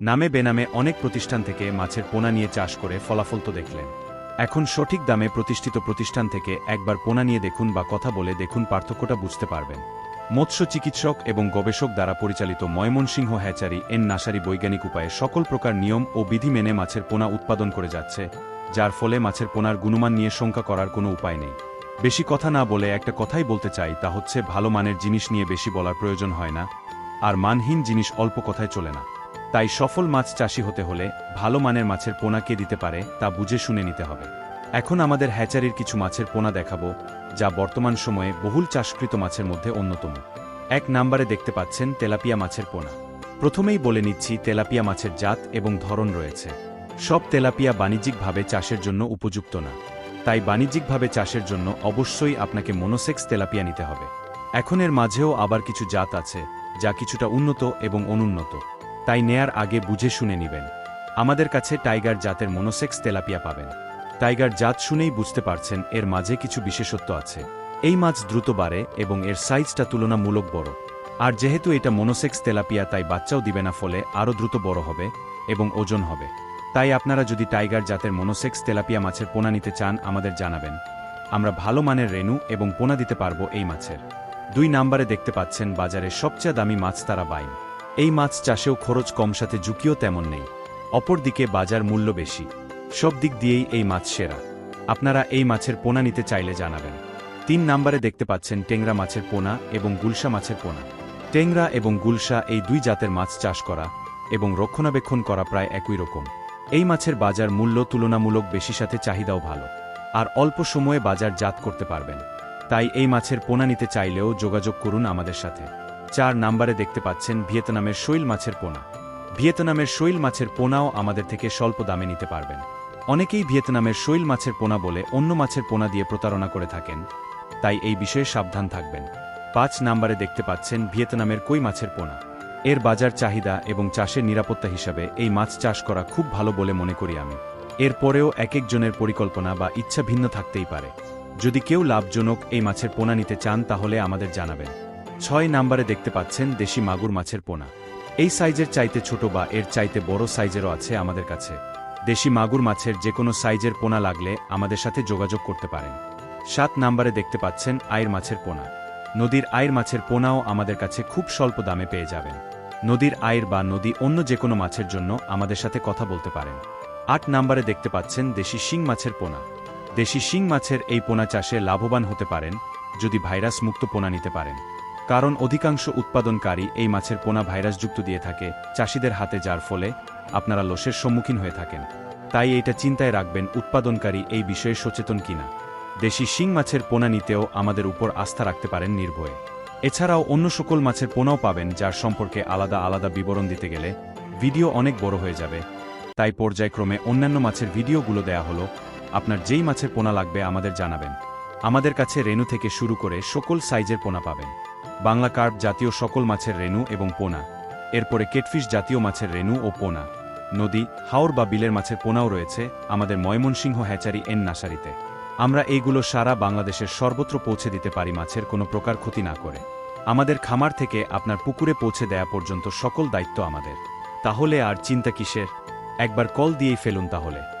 নামে বেনামে অনেক প্রতিষ্ঠান থেকে মাছের পোনা নিয়ে চাষ করে ফলাফল তো দেখলেন। এখন সঠিক দামে প্রতিষ্ঠিত প্রতিষ্ঠান থেকে একবার পোনা নিয়ে দেখুন বা কথা বলে দেখুন পার্থক্যটা বুঝতে পারবেন। মৎস্য চিকিৎসক এবং গবেষক দ্বারা পরিচালিত ময়মনসিংহ হ্যাচারি এন নাসারি বৈজ্ঞানিক উপায়ে সকল প্রকার নিয়ম ও বিধি মেনে মাছের পোনা উৎপাদন করে যাচ্ছে, যার ফলে মাছের পোনার গুণমান নিয়ে শঙ্কা করার কোনো উপায় নেই। বেশি কথা না বলে একটা কথাই বলতে চাই, তা হচ্ছে ভালো মানের জিনিস নিয়ে বেশি বলার প্রয়োজন হয় না, আর মানহীন জিনিস অল্প কথায় চলে না। তাই সফল মাছ চাষি হতে হলে ভালো মানের মাছের পোনা কে দিতে পারে তা বুঝে শুনে নিতে হবে। এখন আমাদের হ্যাচারির কিছু মাছের পোনা দেখাবো, যা বর্তমান সময়ে বহুল চাষকৃত মাছের মধ্যে অন্যতম। এক নাম্বারে দেখতে পাচ্ছেন তেলাপিয়া মাছের পোনা। প্রথমেই বলে নিচ্ছি, তেলাপিয়া মাছের জাত এবং ধরন রয়েছে। সব তেলাপিয়া বাণিজ্যিকভাবে চাষের জন্য উপযুক্ত না। তাই বাণিজ্যিকভাবে চাষের জন্য অবশ্যই আপনাকে মনোসেক্স তেলাপিয়া নিতে হবে। এখন এর মাঝেও আবার কিছু জাত আছে, যা কিছুটা উন্নত এবং অনুন্নত। তাই নেয়ার আগে বুঝে শুনে নেবেন। আমাদের কাছে টাইগার জাতের মনোসেক্স তেলাপিয়া পাবেন। টাইগার জাত শুনেই বুঝতে পারছেন এর মাঝে কিছু বিশেষত্ব আছে। এই মাছ দ্রুত বাড়ে এবং এর সাইজটা তুলনামূলক বড়। আর যেহেতু এটা মনোসেক্স তেলাপিয়া, তাই বাচ্চাও দিবে না ফলে আরও দ্রুত বড় হবে এবং ওজন হবে। তাই আপনারা যদি টাইগার জাতের মনোসেক্স তেলাপিয়া মাছের পোনা নিতে চান, আমাদের জানাবেন। আমরা ভালো মানের রেনু এবং পোনা দিতে পারব এই মাছের। দুই নাম্বারে দেখতে পাচ্ছেন বাজারে সবচেয়ে দামি মাছ তারা বাইন। এই মাছ চাষেও খরচ কম, সাথে ঝুঁকিও তেমন নেই। অপরদিকে বাজার মূল্য বেশি। সব দিক দিয়েই এই মাছ সেরা। আপনারা এই মাছের পোনা নিতে চাইলে জানাবেন। তিন নাম্বারে দেখতে পাচ্ছেন টেংরা মাছের পোনা এবং গুলশা মাছের পোনা। টেংরা এবং গুলশা এই দুই জাতের মাছ চাষ করা এবং রক্ষণাবেক্ষণ করা প্রায় একই রকম। এই মাছের বাজার মূল্য তুলনামূলক বেশি, সাথে চাহিদাও ভালো। আর অল্প সময়ে বাজার জাত করতে পারবেন। তাই এই মাছের পোনা নিতে চাইলেও যোগাযোগ করুন আমাদের সাথে। চার নাম্বারে দেখতে পাচ্ছেন ভিয়েতনামের শৈল মাছের পোনা। ভিয়েতনামের শৈল মাছের পোনাও আমাদের থেকে স্বল্প দামে নিতে পারবেন। অনেকেই ভিয়েতনামের শৈল মাছের পোনা বলে অন্য মাছের পোনা দিয়ে প্রতারণা করে থাকেন। তাই এই বিষয়ে সাবধান থাকবেন। পাঁচ নাম্বারে দেখতে পাচ্ছেন ভিয়েতনামের কই মাছের পোনা। এর বাজার চাহিদা এবং চাষের নিরাপত্তা হিসাবে এই মাছ চাষ করা খুব ভালো বলে মনে করি আমি। এরপরেও এক একজনের পরিকল্পনা বা ইচ্ছা ভিন্ন থাকতেই পারে। যদি কেউ লাভজনক এই মাছের পোনা নিতে চান তাহলে আমাদের জানাবেন। ছয় নাম্বারে দেখতে পাচ্ছেন দেশি মাগুর মাছের পোনা। এই সাইজের চাইতে ছোট বা এর চাইতে বড় সাইজেরও আছে আমাদের কাছে। দেশি মাগুর মাছের যে কোনো সাইজের পোনা লাগলে আমাদের সাথে যোগাযোগ করতে পারেন। সাত নাম্বারে দেখতে পাচ্ছেন আয়ের মাছের পোনা। নদীর আয়ের মাছের পোনাও আমাদের কাছে খুব স্বল্প দামে পেয়ে যাবেন। নদীর আয়ের বা নদী অন্য যে কোনো মাছের জন্য আমাদের সাথে কথা বলতে পারেন। আট নাম্বারে দেখতে পাচ্ছেন দেশি শিং মাছের পোনা। দেশি শিং মাছের এই পোনা চাষে লাভবান হতে পারেন, যদি ভাইরাস মুক্ত পোনা নিতে পারেন। কারণ অধিকাংশ উৎপাদনকারী এই মাছের পোনা ভাইরাসযুক্ত দিয়ে থাকে, চাষিদের হাতে যার ফলে আপনারা লোসের সম্মুখীন হয়ে থাকেন। তাই এটা চিন্তায় রাখবেন উৎপাদনকারী এই বিষয়ে সচেতন কিনা। দেশি শিং মাছের পোনা নিতেও আমাদের উপর আস্থা রাখতে পারেন নির্ভয়ে। এছাড়াও অন্য সকল মাছের পোনাও পাবেন, যার সম্পর্কে আলাদা আলাদা বিবরণ দিতে গেলে ভিডিও অনেক বড় হয়ে যাবে। তাই পর্যায়ক্রমে অন্যান্য মাছের ভিডিওগুলো দেয়া হলো। আপনার যেই মাছের পোনা লাগবে আমাদের জানাবেন। আমাদের কাছে রেনু থেকে শুরু করে সকল সাইজের পোনা পাবেন। বাংলা কার্প জাতীয় সকল মাছের রেনু এবং পোনা। এরপরে কেটফিশ জাতীয় মাছের রেনু ও পোনা। নদী, হাওর বা বিলের মাছের পোনাও রয়েছে আমাদের ময়মনসিংহ হ্যাচারি এন নাসারিতে। আমরা এইগুলো সারা বাংলাদেশের সর্বত্র পৌঁছে দিতে পারি মাছের কোনো প্রকার ক্ষতি না করে। আমাদের খামার থেকে আপনার পুকুরে পৌঁছে দেয়া পর্যন্ত সকল দায়িত্ব আমাদের। তাহলে আর চিন্তা কিসের? একবার কল দিয়েই ফেলুন তাহলে।